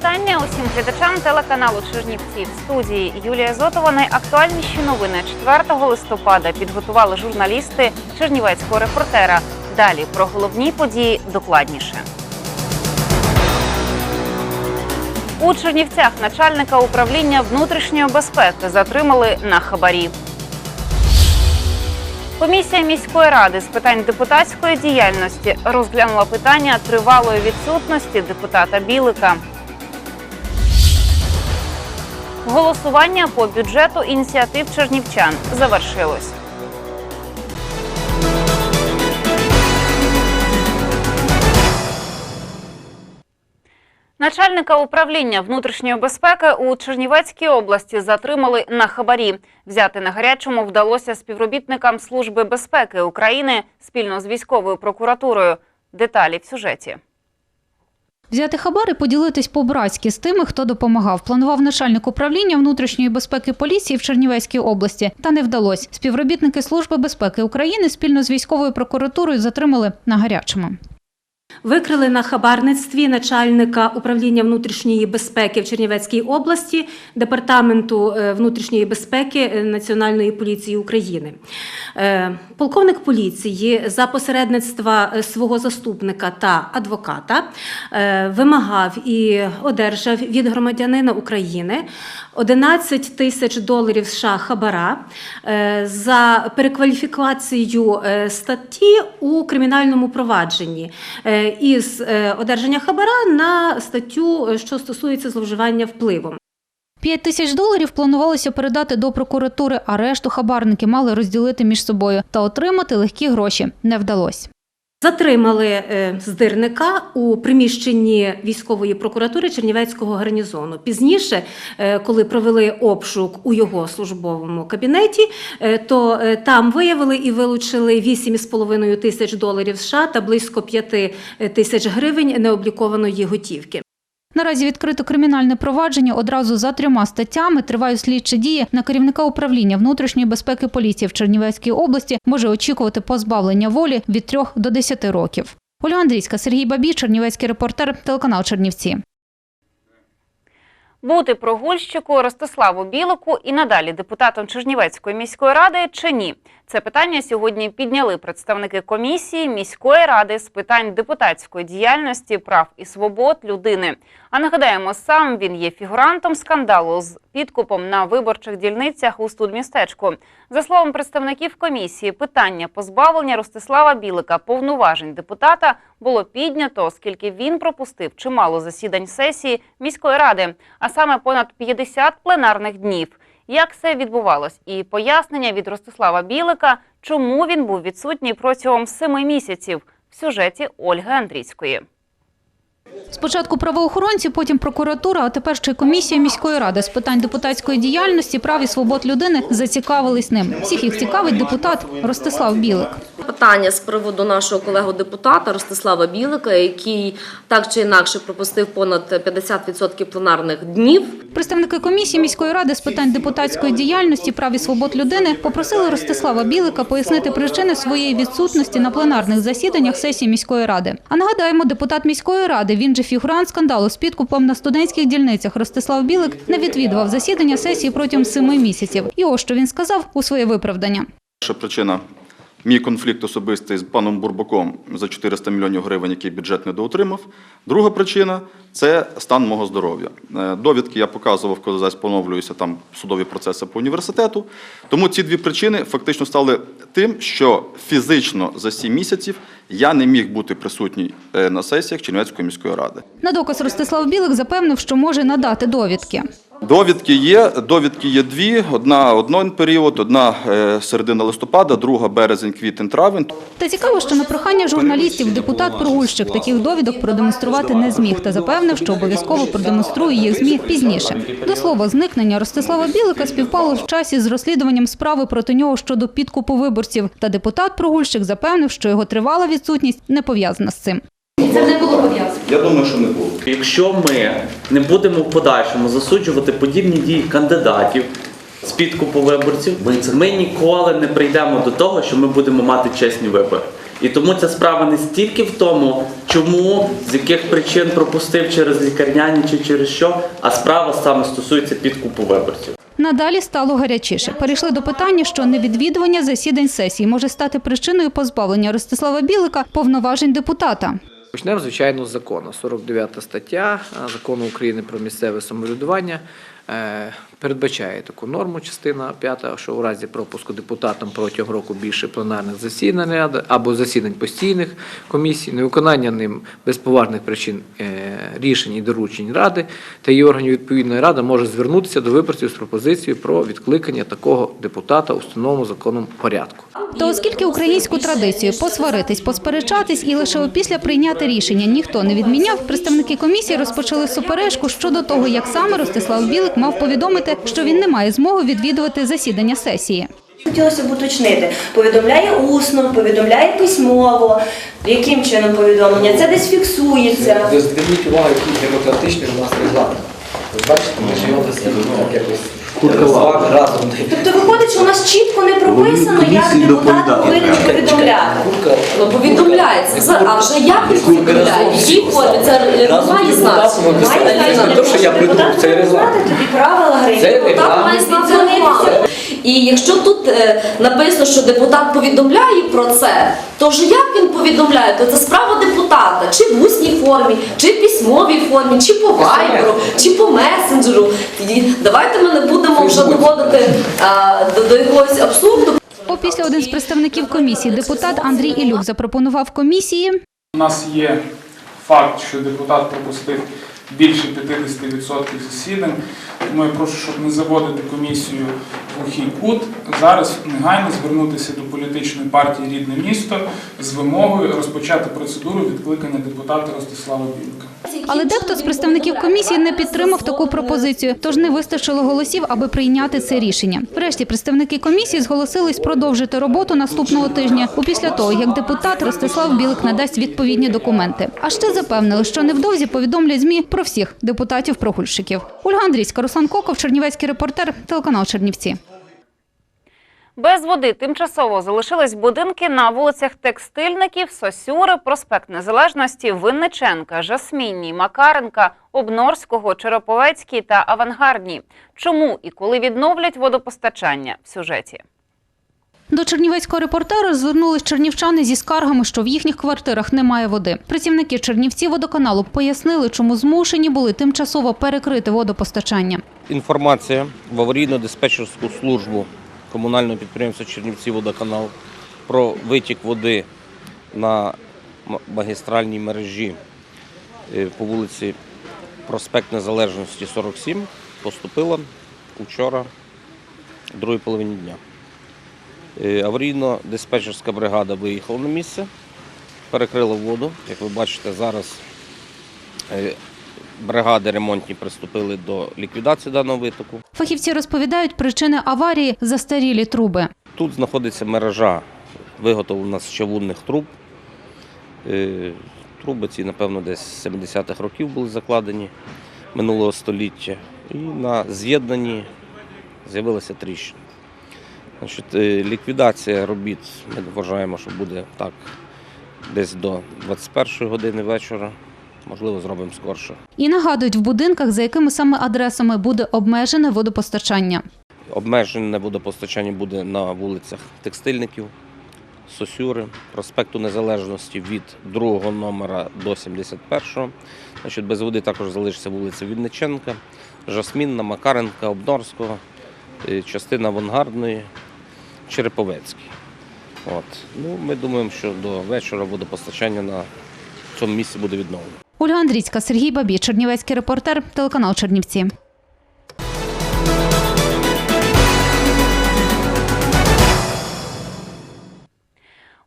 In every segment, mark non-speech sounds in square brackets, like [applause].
Вітання усім глядачам телеканалу Чернівці. В студії Юлія Зотова. Найактуальніші новини 4 листопада підготували журналісти Чернівецького репортера. Далі про головні події докладніше. У Чернівцях начальника управління внутрішньої безпеки затримали на хабарі. Комісія міської ради з питань депутатської діяльності розглянула питання тривалої відсутності депутата Білика. Голосування по бюджету ініціатив чернівчан завершилось. Начальника управління внутрішньої безпеки у Чернівецькій області затримали на хабарі. Взяти на гарячому вдалося співробітникам Служби безпеки України спільно з військовою прокуратурою. Деталі в сюжеті. Взяти хабар і поділитись по-братськи з тими, хто допомагав. Планував начальник управління внутрішньої безпеки поліції в Чернівецькій області. Та не вдалося. Співробітники Служби безпеки України спільно з військовою прокуратурою затримали на гарячому. Викрили на хабарництві начальника управління внутрішньої безпеки в Чернівецькій області департаменту е, внутрішньої безпеки е, Національної поліції України. Е, Полковник поліції за посередництва свого заступника та адвоката вимагав і одержав від громадянина України 11 тисяч доларів США хабара за перекваліфікацію статті у кримінальному провадженні із е, одержання хабара на статтю, е, що стосується зловживання впливом. П'ять тисяч доларів планувалося передати до прокуратури, а решту хабарники мали розділити між собою та отримати легкі гроші. Не вдалося. Затримали е, здирника у приміщенні військової прокуратури Чернівецького гарнізону. Пізніше, е, коли провели обшук у його службовому кабінеті, е, то там виявили і вилучили 8,5 тисяч доларів США та близько 5 тисяч гривень необлікованої готівки. Наразі відкрито кримінальне провадження одразу за трьома статтями. Тривають слідчі дії на керівника управління внутрішньої безпеки поліції в Чернівецькій області може очікувати позбавлення волі від 3 до 10 років. Оля Андрійська, Сергій Бабій, Чернівецький репортер, телеканал Чернівці. Бути прогульщику Ростиславу Білоку і надалі депутатом Чернівецької міської ради чи ні? Це питання сьогодні підняли представники комісії міської ради з питань депутатської діяльності, прав і свобод людини. А нагадаємо, сам він є фігурантом скандалу з підкупом на виборчих дільницях у студмістечку. За словом представників комісії, питання позбавлення Ростислава Білика повноважень депутата було піднято, оскільки він пропустив чимало засідань сесії міської ради, а саме понад 50 пленарних днів. Як це відбувалось? І пояснення від Ростислава Білика, чому він був відсутній протягом семи місяців в сюжеті Ольги Андрійської. Спочатку правоохоронці, потім прокуратура, а тепер ще й комісія міської ради з питань депутатської діяльності, прав і свобод людини зацікавились ним. Всіх їх цікавить депутат Ростислав Білик. Питання з приводу нашого колегу депутата Ростислава Білика, який так чи інакше пропустив понад 50% пленарних днів. Представники комісії міської ради з питань депутатської діяльності, прав і свобод людини попросили Ростислава Білика пояснити причини своєї відсутності на пленарних засіданнях сесії міської ради. А нагадаємо, депутат міської ради, він же фігурант скандалу з підкупом на студентських дільницях. Ростислав Білик не відвідував засідання сесії протягом семи місяців. І ось що він сказав у своє виправдання. Перша причина мій конфлікт особистий з паном Бурбаком за 400 мільйонів гривень, який бюджет недоотримав. Друга причина це стан мого здоров'я. Е, Довідки я показував, коли зараз поновлююся там судові процеси по університету. Тому ці дві причини фактично стали тим, що фізично за 7 місяців я не міг бути присутній е, на сесіях Чернівецької міської ради. На доказ Ростислав Білик запевнив, що може надати довідки. Довідки є. Довідки є дві. Одна один період, одна е, середина листопада, друга березень, квітень, травень. Та цікаво, що на прохання журналістів депутат Прогульщик таких довідок продемонструвати не зміг та запевнив, що обов'язково продемонструє їх змі пізніше. До слова, зникнення Ростислава Білика співпало в часі з розслідуванням справи проти нього щодо підкупу виборців. Та депутат Прогульщик запевнив, що його тривала відсутність не пов'язана з цим. Це не було пов'язано. Я думаю, що не було. Якщо ми не будемо в подальшому засуджувати подібні дії кандидатів з підкупу виборців, ми ніколи не прийдемо до того, що ми будемо мати чесні вибори. І тому ця справа не стільки в тому, чому, з яких причин пропустив через лікарняні чи через що, а справа саме стосується підкупу виборців. Надалі стало гарячіше. Перейшли до питання, що невідвідування засідань сесії може стати причиною позбавлення Ростислава Білика повноважень депутата. Почнемо, звичайно, з закону. 49 стаття Закону України про місцеве самоврядування е, передбачає таку норму, частина 5, що у разі пропуску депутатам протягом року більше пленарних засідань або засідань постійних комісій, невиконання ним без поважних причин е, рішень і доручень Ради та її органів відповідної ради може звернутися до виборців з пропозицією про відкликання такого депутата у встановленому законом порядку. Та оскільки українську традицію посваритись, посперечатись і лише опісля прийняти рішення ніхто не відміняв, представники комісії розпочали суперечку щодо того, як саме Ростислав Білик мав повідомити, що він не має змоги відвідувати засідання сесії. Хотілося б уточнити, повідомляє усно, повідомляє письмово, яким чином повідомлення, це десь фіксується. Ви зверніть увагу, який демократичний у нас регламент. Ви бачите, ми живемо його якось з разом. Тобто виходить, що у нас чітко не прописано, як депутат повинен повідомляти. Ну, повідомляється. За- А вже як він повідомляє? Які формі? Це е, має значення. Має значення, те, що я придумав, це знати тоді правила гри. Це Депутат регламент. має знати. І якщо тут е, написано, що депутат повідомляє про це, то вже як він повідомляє, то це справа депутата, чи в усній формі, чи в письмовій формі, чи по вайберу, чи по месенджеру. Давайте ми не будемо вже доводити а, до, до якогось абсурду. Опісля один з представників комісії, депутат Андрій Ілюк, запропонував комісії. У нас є факт, що депутат пропустив більше 50% засідань. Тому я прошу, щоб не заводити комісію в глухий кут. Зараз негайно звернутися до політичної партії Рідне місто з вимогою розпочати процедуру відкликання депутата Ростислава Білка. Але дехто з представників комісії не підтримав таку пропозицію, тож не вистачило голосів, аби прийняти це рішення. Врешті представники комісії зголосились продовжити роботу наступного тижня, опісля того як депутат Ростислав Білик надасть відповідні документи. А ще запевнили, що невдовзі повідомлять змі про всіх депутатів-прогульщиків. Ольга Андрійська, Руслан Коков, Чернівецький репортер, телеканал Чернівці. Без води тимчасово залишились будинки на вулицях Текстильників, Сосюри, Проспект Незалежності, Винниченка, Жасмінній, Макаренка, Обнорського, Череповецькій та Авангардній. Чому і коли відновлять водопостачання в сюжеті? До чернівецького репортера звернулись чернівчани зі скаргами, що в їхніх квартирах немає води. Працівники Чернівці водоканалу пояснили, чому змушені були тимчасово перекрити водопостачання. Інформація в аварійно-диспетчерську службу комунального підприємства Чернівці водоканал про витік води на магістральній мережі е, по вулиці Проспект Незалежності 47 поступила вчора в другій половині дня. Е, Аварійно-диспетчерська бригада виїхала на місце, перекрила воду. Як ви бачите, зараз е, бригади ремонтні приступили до ліквідації даного витоку. Фахівці розповідають, причини аварії – застарілі труби. Тут знаходиться мережа виготовлена з чавунних труб. Е, Труби ці, напевно, десь з 70-х років були закладені минулого століття. І на з'єднанні з'явилася тріщина. Значить, е, ліквідація робіт ми вважаємо, що буде так десь до 21 години вечора. Можливо, зробимо скорше. І нагадують, в будинках, за якими саме адресами буде обмежене водопостачання. Обмежене водопостачання буде на вулицях Текстильників, Сосюри, проспекту Незалежності від другого номера до 71-го. Значить, без води також залишиться вулиця Вінниченка, Жасмінна, Макаренка, Обнорського, е, частина Авангардної, Череповецький. От. Ну, ми думаємо, що до вечора водопостачання на цьому місці буде відновлено. Ольга Андрійська, Сергій Бабі, Чернівецький репортер, телеканал Чернівці.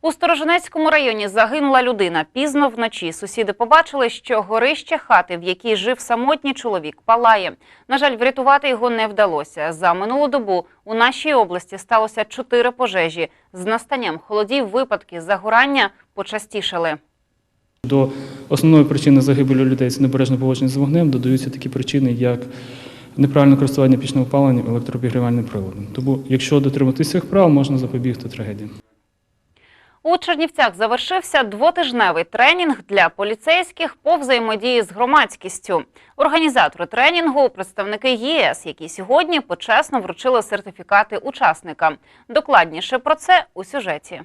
У Сторожинецькому районі загинула людина. Пізно вночі сусіди побачили, що горище хати, в якій жив самотній чоловік, палає. На жаль, врятувати його не вдалося. За минулу добу у нашій області сталося чотири пожежі. З настанням холодів випадки загорання почастішали. До основної причини загибелі людей це небережне поводження з вогнем додаються такі причини, як неправильне користування пічним опаленням, електрообігрівальним приладом. Тому, якщо дотриматися цих правил, можна запобігти трагедії. У Чернівцях завершився двотижневий тренінг для поліцейських по взаємодії з громадськістю. Організатори тренінгу представники ЄС, які сьогодні почесно вручили сертифікати учасникам. Докладніше про це у сюжеті.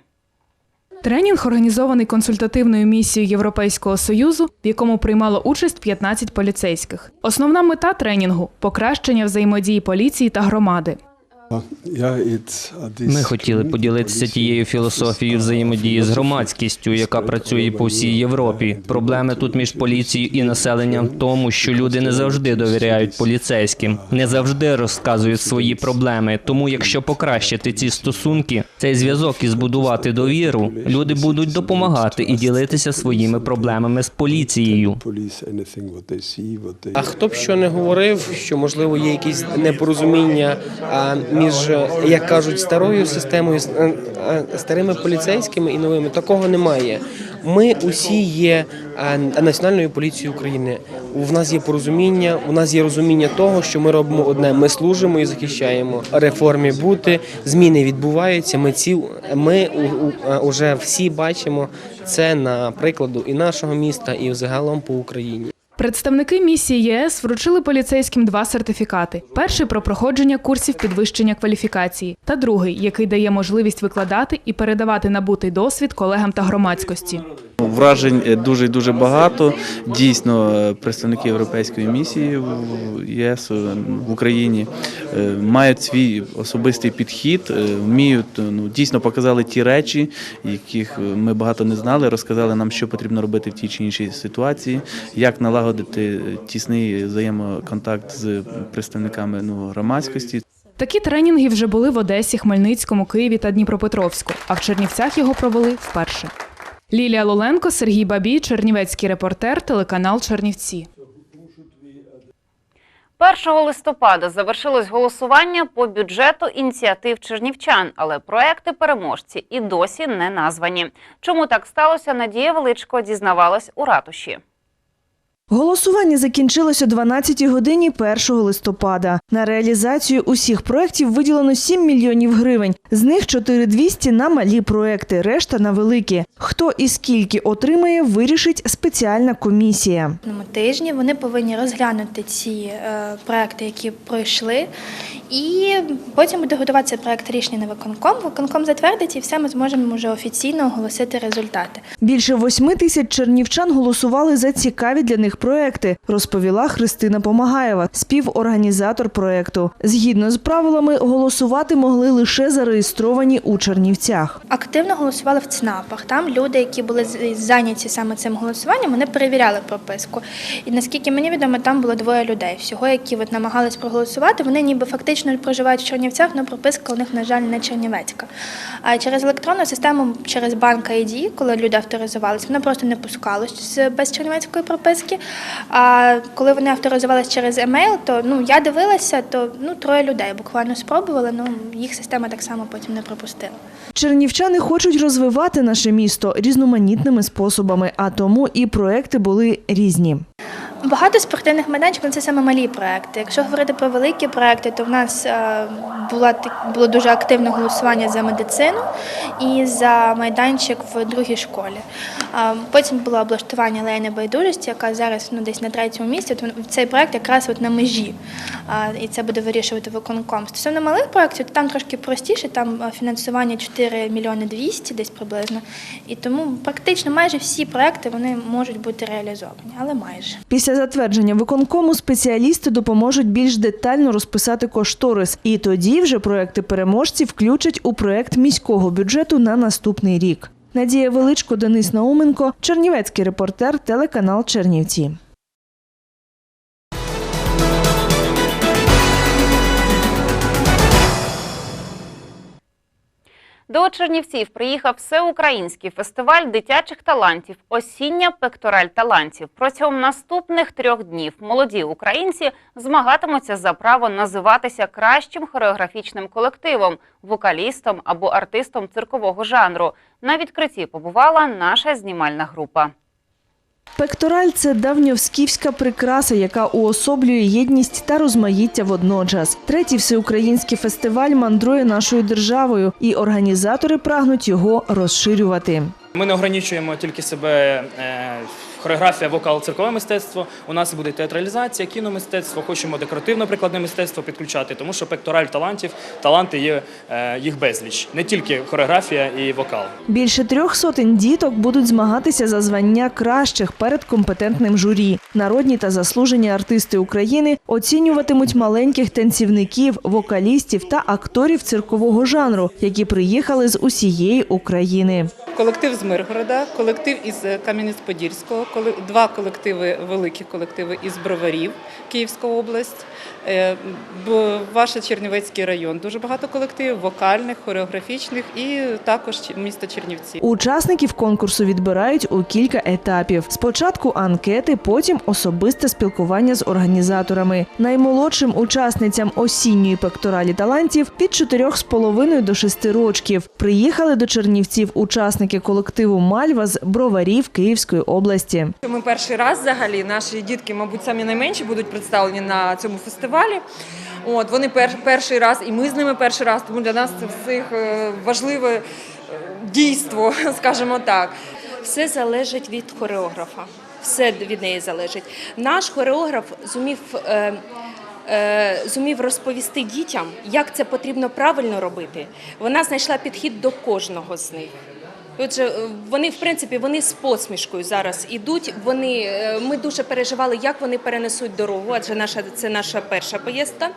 Тренінг організований консультативною місією Європейського союзу, в якому приймало участь 15 поліцейських. Основна мета тренінгу покращення взаємодії поліції та громади. Ми хотіли поділитися тією філософією взаємодії з громадськістю, яка працює по всій Європі. Проблеми тут між поліцією і населенням в тому, що люди не завжди довіряють поліцейським, не завжди розказують свої проблеми. Тому, якщо покращити ці стосунки, цей зв'язок і збудувати довіру, люди будуть допомагати і ділитися своїми проблемами з поліцією. А хто б що не говорив, що можливо є якісь непорозуміння між, е, як кажуть, старою системою, е, е, старими поліцейськими і новими, такого немає. Ми усі є національною поліцією України. У нас є порозуміння, у нас є розуміння того, що ми робимо одне. Ми служимо і захищаємо реформі бути. Зміни відбуваються. Ми ці ми уже всі бачимо це на прикладу і нашого міста, і загалом по Україні. Представники місії ЄС вручили поліцейським два сертифікати: перший про проходження курсів підвищення кваліфікації, та другий, який дає можливість викладати і передавати набутий досвід колегам та громадськості. Вражень е, дуже дуже багато. Дійсно, е, представники європейської місії в ЄС е, в Україні мають свій особистий підхід, вміють ну дійсно показали ті речі, яких ми багато не знали. Розказали нам, що потрібно робити в тій чи іншій ситуації, як налагодити е, тісний взаємоконтакт з представниками ну громадськості. Такі тренінги вже були в Одесі, Хмельницькому, Києві та Дніпропетровську, а в Чернівцях його провели вперше. Лілія Лоленко, Сергій Бабій, Чернівецький репортер, телеканал Чернівці. 1 листопада завершилось голосування по бюджету ініціатив чернівчан, але проекти переможці і досі не названі. Чому так сталося? Надія Величко дізнавалась у ратуші. Голосування закінчилось о 12 годині 1 листопада. На реалізацію усіх проєктів виділено 7 мільйонів гривень. З них 4200 на малі проекти, решта на великі. Хто і скільки отримає, вирішить спеціальна комісія. На тижні вони повинні розглянути ці е, проекти, які пройшли, і потім буде готуватися проект рішення на виконком. Виконком затвердить і все ми зможемо вже офіційно оголосити результати. Більше 8 тисяч чернівчан голосували за цікаві для них проекти, розповіла Христина Помагаєва, співорганізатор проекту. Згідно з правилами, голосувати могли лише зареєстровані у Чернівцях. Активно голосували в ЦНАПах. Там люди, які були зайняті саме цим голосуванням, вони перевіряли прописку. І наскільки мені відомо, там було двоє людей. Всього, які от намагались проголосувати, вони ніби фактично проживають в Чернівцях, але прописка у них, на жаль, не чернівецька. А через електронну систему, через банк ID, коли люди авторизувалися, воно просто не пускалось з- без чернівецької прописки. А коли вони авторизувалися через емейл, то ну я дивилася, то ну троє людей буквально спробували. Ну їх система так само потім не пропустила. Чернівчани хочуть розвивати наше місто різноманітними способами, а тому і проекти були різні. Багато спортивних майданчиків ну, це саме малі проекти. Якщо говорити про великі проекти, то в нас е, була було дуже активне голосування за медицину і за майданчик в другій школі. Е, Потім було облаштування алеї небайдужості, яка зараз ну, десь на третьому місці. От цей проект якраз от на межі, Е, і це буде вирішувати виконком. Стосовно малих проєктів, то там трошки простіше, там фінансування 4 мільйони 200 десь приблизно. І тому практично майже всі проекти вони можуть бути реалізовані, але майже. Після затвердження виконкому спеціалісти допоможуть більш детально розписати кошторис, і тоді вже проекти переможців включать у проект міського бюджету на наступний рік. Надія Величко, Денис Науменко, Чернівецький репортер, телеканал Чернівці. До Чернівців приїхав всеукраїнський фестиваль дитячих талантів Осіння пектораль талантів. Протягом наступних трьох днів молоді українці змагатимуться за право називатися кращим хореографічним колективом, вокалістом або артистом циркового жанру. На відкритті побувала наша знімальна група. Пектораль це давньовськівська прикраса, яка уособлює єдність та розмаїття водночас. Третій всеукраїнський фестиваль мандрує нашою державою, і організатори прагнуть його розширювати. Ми не ограничуємо тільки себе е, хореографія, вокал, циркове мистецтво. У нас буде театралізація, кіномистецтво. Хочемо декоративно-прикладне мистецтво підключати, тому що пектораль талантів, таланти є е, їх безліч, не тільки хореографія і вокал. Більше трьох сотень діток будуть змагатися за звання кращих перед компетентним журі. Народні та заслужені артисти України оцінюватимуть маленьких танцівників, вокалістів та акторів циркового жанру, які приїхали з усієї України. Колектив з Миргорода, колектив із Кам'янець-Подільського, два колективи, великі колективи із Броварів, Київська область, е, ваш Чернівецький район. Дуже багато колективів, вокальних, хореографічних і також місто Чернівці. Учасників конкурсу відбирають у кілька етапів. Спочатку анкети, потім особисте спілкування з організаторами. Наймолодшим учасницям осінньої пекторалі талантів від 4,5 до 6 рочків. Приїхали до Чернівців учасники колективу Мальва з Броварів Київської області. Ми перший раз взагалі, наші дітки, мабуть, самі найменші будуть представлені на цьому фестивалі. От, вони пер, перший раз, і ми з ними перший раз, тому для нас це всіх е, важливе е, дійство, [laughs] скажімо так. Все залежить від хореографа. Все від неї залежить. Наш хореограф зумів. Е, е, Зумів розповісти дітям, як це потрібно правильно робити. Вона знайшла підхід до кожного з них. Отже, е, вони в принципі вони з посмішкою зараз ідуть. Вони е, ми дуже переживали, як вони перенесуть дорогу, адже наша це наша перша поїздка.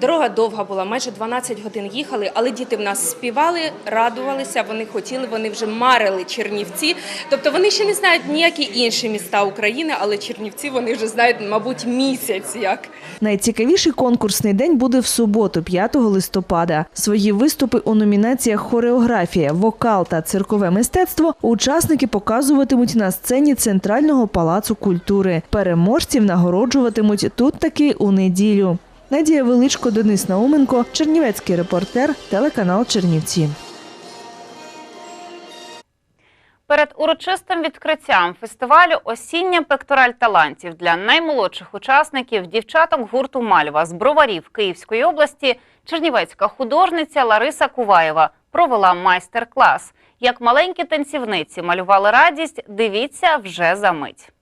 Дорога довга була, майже 12 годин їхали, але діти в нас співали, радувалися, вони хотіли, вони вже марили Чернівці. Тобто вони ще не знають ніякі інші міста України, але Чернівці вони вже знають, мабуть, місяць як. Найцікавіший конкурсний день буде в суботу, 5 листопада. Свої виступи у номінаціях хореографія, вокал та циркове мистецтво учасники показуватимуть на сцені Центрального палацу культури. Переможців нагороджуватимуть тут таки у неділю. Надія Величко, Денис Науменко, Чернівецький репортер, телеканал Чернівці. Перед урочистим відкриттям фестивалю Осіння пектораль талантів для наймолодших учасників дівчаток гурту Мальва з броварів Київської області чернівецька художниця Лариса Куваєва провела майстер-клас. Як маленькі танцівниці малювали радість, дивіться вже за мить.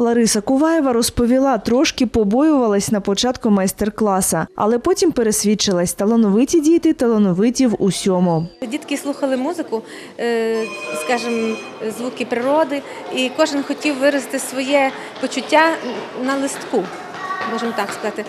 Лариса Куваєва розповіла, трошки побоювалась на початку майстер-класа, але потім пересвідчилась, талановиті діти, талановиті в усьому. Дітки слухали музику, е, скажімо, звуки природи, і кожен хотів виразити своє почуття на листку, можемо так сказати.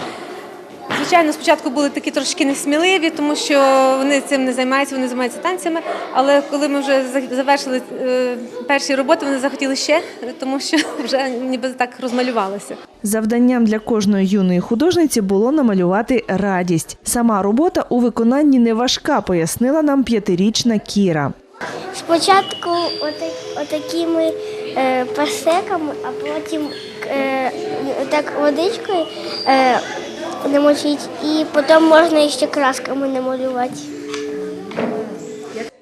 Звичайно, спочатку були такі трошки несміливі, тому що вони цим не займаються, вони займаються танцями. Але коли ми вже завершили е, перші роботи, вони захотіли ще, тому що [laughs] вже ніби так розмалювалися. Завданням для кожної юної художниці було намалювати радість. Сама робота у виконанні не важка, пояснила нам п'ятирічна Кіра. Спочатку отак, отакими е, пасеками, а потім е, так водичкою намочить, і потім можна ще красками намалювати.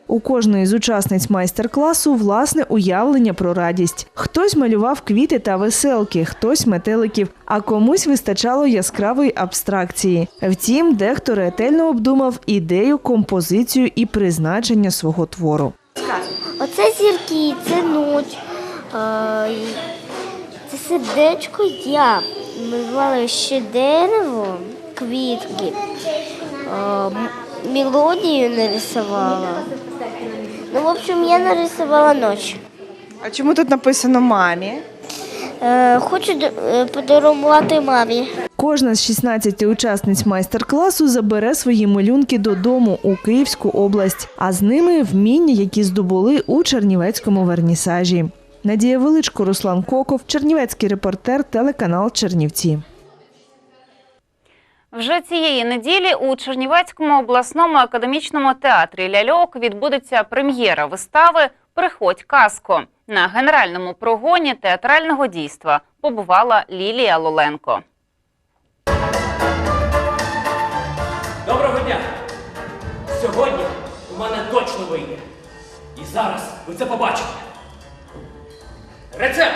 У кожної з учасниць майстер-класу власне уявлення про радість. Хтось малював квіти та веселки, хтось метеликів, а комусь вистачало яскравої абстракції. Втім, дехто ретельно обдумав ідею, композицію і призначення свого твору. Оце зірки, це ніч, е, це сердечко я. Малювала ще дерево, квітки, м- мелодію нарисувала. Ну, в общем, я нарисувала ніч. А чому тут написано мамі? Е, хочу е, подарувати мамі. Кожна з 16 учасниць майстер-класу забере свої малюнки додому у Київську область, а з ними вміння, які здобули у Чернівецькому вернісажі. Надія Величко, Руслан Коков, Чернівецький репортер, телеканал Чернівці. Вже цієї неділі у Чернівецькому обласному академічному театрі Ляльок відбудеться прем'єра вистави Приходь казко. На генеральному прогоні театрального дійства побувала Лілія Лоленко. Доброго дня! Сьогодні у мене точно вийде. І зараз ви це побачите. Рецепт!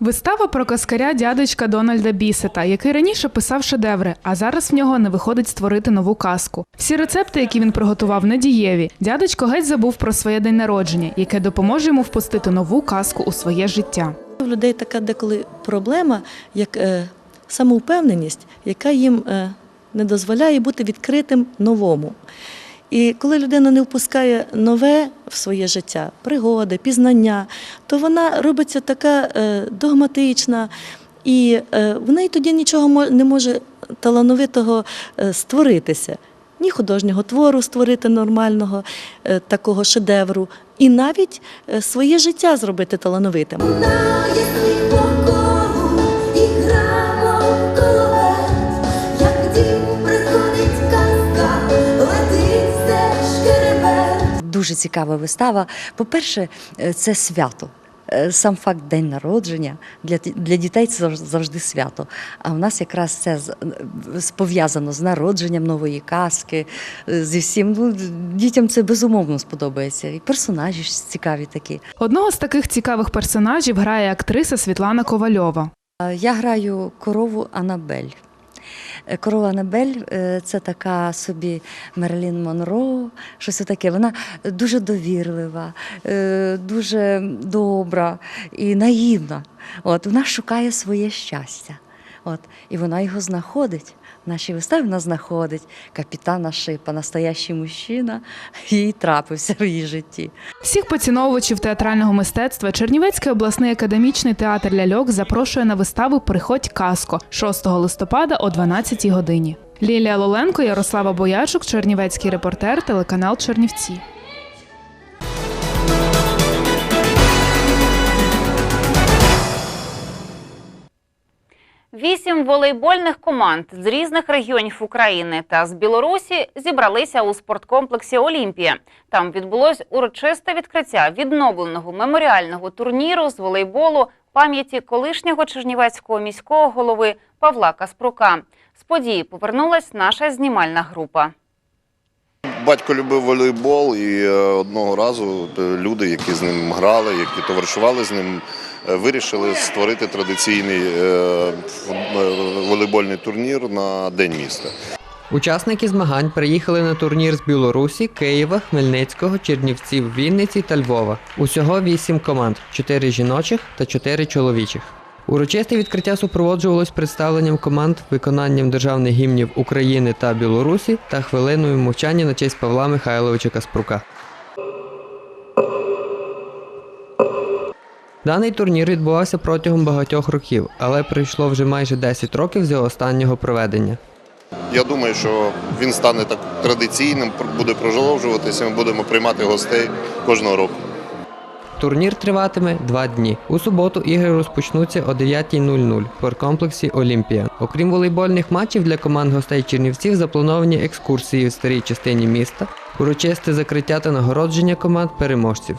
Вистава про каскаря дядечка Дональда Бісета, який раніше писав шедеври, а зараз в нього не виходить створити нову казку. Всі рецепти, які він приготував, недієві. Дядечко геть забув про своє день народження, яке допоможе йому впустити нову казку у своє життя. У людей така деколи проблема, як е, самовпевненість, яка їм е, не дозволяє бути відкритим новому. І коли людина не впускає нове в своє життя, пригоди, пізнання, то вона робиться така е, догматична, і е, в неї тоді нічого не може талановитого е, створитися. Ні художнього твору створити нормального, такого шедевру, і навіть своє життя зробити талановитим. Дуже цікава вистава. По-перше, е, це свято. Е, Сам факт день народження для, для дітей це завжди свято. А в нас якраз це пов'язано з народженням нової казки, е, зі всім. Ну, дітям це безумовно сподобається. І персонажі ж цікаві такі. Одного з таких цікавих персонажів грає актриса Світлана Ковальова. Я граю корову Анабель. Е, Корова Анабель е, це така собі Мерлін Монро, щось таке. Вона дуже довірлива, е, дуже добра і наївна. От, вона шукає своє щастя. От, і вона його знаходить. Нашій виставі вона знаходить капітана Шипа, настоящий мужчина, їй трапився в її житті. Всіх поціновувачів театрального мистецтва Чернівецький обласний академічний театр ляльок запрошує на виставу Приходь казко 6 листопада о 12 годині. Лілія Лоленко, Ярослава Боячук, Чернівецький репортер, телеканал Чернівці. Вісім волейбольних команд з різних регіонів України та з Білорусі зібралися у спорткомплексі Олімпія. Там відбулось урочисте відкриття відновленого меморіального турніру з волейболу пам'яті колишнього чернівецького міського голови Павла Каспрука. З події повернулась наша знімальна група. Батько любив волейбол, і е, одного разу е, люди, які з ним грали, які товаришували з ним, вирішили створити традиційний е, волейбольний турнір на День міста. Учасники змагань приїхали на турнір з Білорусі, Києва, Хмельницького, Чернівців, Вінниці та Львова. Усього вісім команд: чотири жіночих та чотири чоловічих. Урочисте відкриття супроводжувалось представленням команд, виконанням державних гімнів України та Білорусі та хвилиною мовчання на честь Павла Михайловича Каспрука. Даний турнір відбувався протягом багатьох років, але пройшло вже майже 10 років з його останнього проведення. Я думаю, що він стане так традиційним, буде продовжуватися. Ми будемо приймати гостей кожного року. Турнір триватиме два дні. У суботу ігри розпочнуться о 9.00 в спорткомплексі Олімпія. Окрім волейбольних матчів для команд гостей Чернівців заплановані екскурсії в старій частині міста, урочисте закриття та нагородження команд переможців.